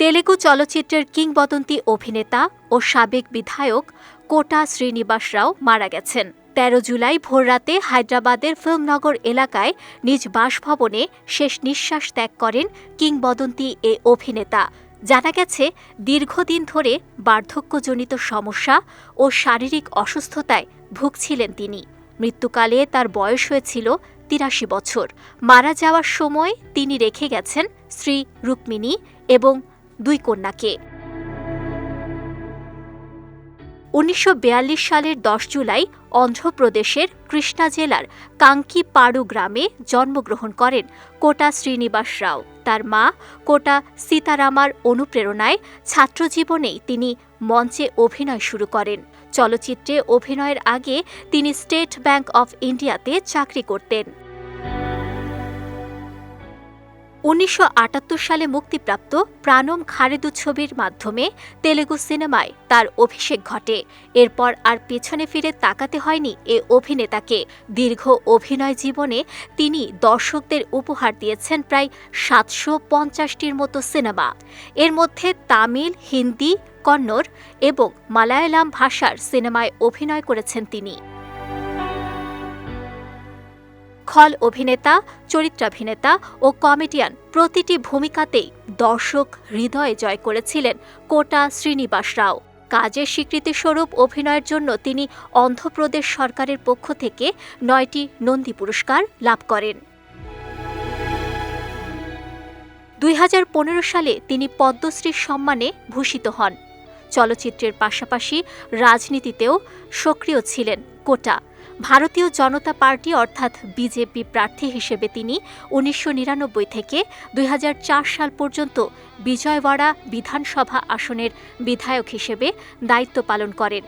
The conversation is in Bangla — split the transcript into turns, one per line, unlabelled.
তেলেগু চলচ্চিত্রের কিংবদন্তি অভিনেতা ও সাবেক বিধায়ক কোটা শ্রীনিবাস রাও মারা গেছেন। তেরো জুলাই ভোররাতে হায়দ্রাবাদের ফিল্মনগর এলাকায় নিজ বাসভবনে শেষ নিঃশ্বাস ত্যাগ করেন কিংবদন্তি এ অভিনেতা। জানা গেছে, দীর্ঘদিন ধরে বার্ধক্যজনিত সমস্যা ও শারীরিক অসুস্থতায় ভুগছিলেন তিনি। মৃত্যুকালে তার বয়স হয়েছিল তিরাশি বছর। মারা যাওয়ার সময় তিনি রেখে গেছেন শ্রী রুক্মিণী এবং দুই কন্যাকে। উনিশশো বিয়াল্লিশ সালের দশ জুলাই অন্ধ্রপ্রদেশের কৃষ্ণা জেলার কাঙ্কিপাড়ু গ্রামে জন্মগ্রহণ করেন কোটা শ্রীনিবাস রাও। তার মা কোটা সীতারামার অনুপ্রেরণায় ছাত্রজীবনেই তিনি মঞ্চে অভিনয় শুরু করেন। চলচ্চিত্রে অভিনয়ের আগে তিনি স্টেট ব্যাংক অফ ইন্ডিয়াতে চাকরি করতেন। উনিশশো আটাত্তর সালে মুক্তিপ্রাপ্ত প্রাণম খারেদু ছবির মাধ্যমে তেলেগু সিনেমায় তার অভিষেক ঘটে। এরপর আর পেছনে ফিরে তাকাতে হয়নি এ অভিনেতাকে। দীর্ঘ অভিনয় জীবনে তিনি দর্শকদের উপহার দিয়েছেন প্রায় সাতশো পঞ্চাশটির মতো সিনেমা। এর মধ্যে তামিল, হিন্দি, কন্নড় এবং মালায়ালাম ভাষার সিনেমায় অভিনয় করেছেন তিনি। খল অভিনেতা, চরিত্রাভিনেতা ও কমেডিয়ান প্রতিটি ভূমিকাতেই দর্শক হৃদয়ে জয় করেছিলেন কোটা শ্রীনিবাস রাও। কাজের স্বীকৃতিস্বরূপ অভিনয়ের জন্য তিনি অন্ধ্রপ্রদেশ সরকারের পক্ষ থেকে নয়টি নন্দী পুরস্কার লাভ করেন। দুই হাজার পনেরো সালে তিনি পদ্মশ্রী সম্মানে ভূষিত হন। চলচ্চিত্রের পাশাপাশি রাজনীতিতেও সক্রিয় ছিলেন কোটা। ভারতীয় জনতা পার্টি অর্থাৎ বিজেপি প্রার্থী হিসেবে তিনি উনিশশো নিরানব্বই থেকে দুই হাজার চার সাল পর্যন্ত বিজয়ওয়াড়া বিধানসভা আসনের বিধায়ক হিসেবে দায়িত্ব পালন করেন।